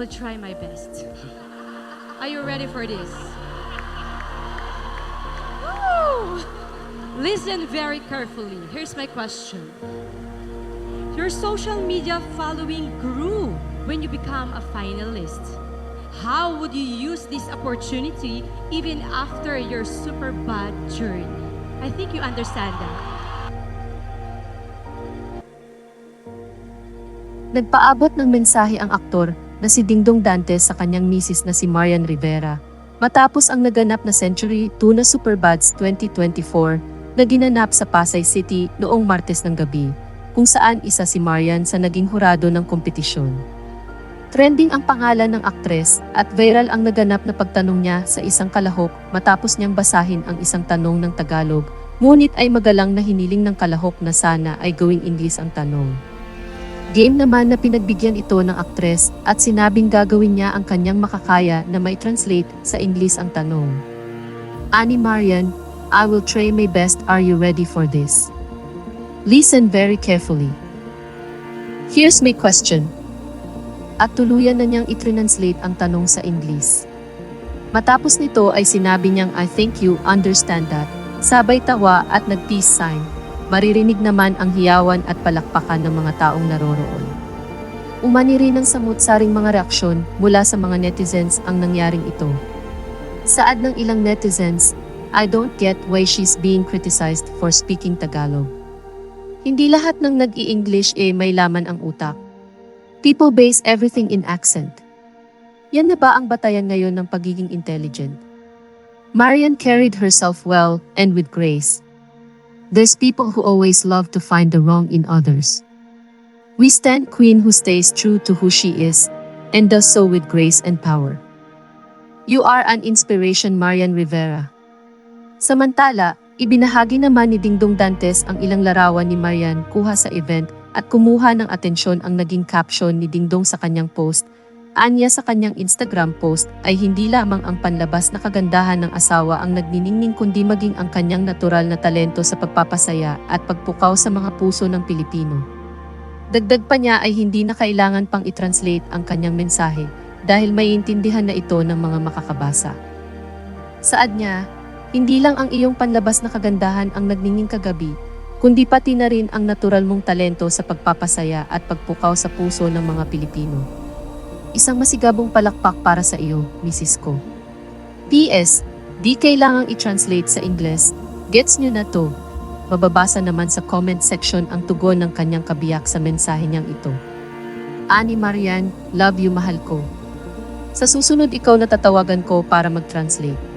will try my best. Are you ready for this? Woo! Listen very carefully. Here's my question. Your social media following grew when you become a finalist. How would you use this opportunity even after your super bad journey? I think you understand that. Nagpaabot ng mensahe ang aktor na si Dingdong Dantes sa kanyang misis na si Marian Rivera matapos ang naganap na Century 2 na Superbads 2024 na ginanap sa Pasay City noong Martes ng gabi, kung saan isa si Marian sa naging hurado ng kompetisyon. Trending ang pangalan ng aktres at viral ang naganap na pagtanong niya sa isang kalahok matapos niyang basahin ang isang tanong ng Tagalog, ngunit ay magalang na hiniling ng kalahok na sana ay gawing English ang tanong. Game naman na pinagbigyan ito ng aktres at sinabing gagawin niya ang kanyang makakaya na may translate sa English ang tanong. Ani Marian, I will try my best. Are you ready for this? Listen very carefully. Here's my question. At tuluyan na niyang itranslate ang tanong sa English. Matapos nito ay sinabi niyang I think you understand that. Sabay tawa at nag-peace sign maririnig naman ang hiyawan at palakpakan ng mga taong naroroon. Umani rin ng samut-saring mga reaksyon mula sa mga netizens ang nangyaring ito. Saad ng ilang netizens, I don't get why she's being criticized for speaking Tagalog. Hindi lahat ng nag-i-English eh may laman ang utak. People base everything in accent. Yan na ba ang batayan ngayon ng pagiging intelligent? Marian carried herself well and with grace. There's people who always love to find the wrong in others. We stand queen who stays true to who she is and does so with grace and power. You are an inspiration, Marian Rivera. Samantala, ibinahagi naman ni Dingdong Dantes ang ilang larawan ni Marian kuha sa event at kumuha ng atensyon ang naging caption ni Dingdong sa kanyang post Anya sa kanyang Instagram post ay hindi lamang ang panlabas na kagandahan ng asawa ang nagniningning kundi maging ang kanyang natural na talento sa pagpapasaya at pagpukaw sa mga puso ng Pilipino. Dagdag pa niya ay hindi na kailangan pang i-translate ang kanyang mensahe dahil maiintindihan na ito ng mga makakabasa. Saad niya, hindi lang ang iyong panlabas na kagandahan ang nagningning kagabi, kundi pati na rin ang natural mong talento sa pagpapasaya at pagpukaw sa puso ng mga Pilipino. Isang masigabong palakpak para sa iyo, Mrs. Ko. P.S. Di kailangang i-translate sa Ingles. Gets nyo na to. Mababasa naman sa comment section ang tugon ng kanyang kabiyak sa mensahe niyang ito. Ani Marian, love you mahal ko. Sa susunod ikaw na tatawagan ko para mag-translate.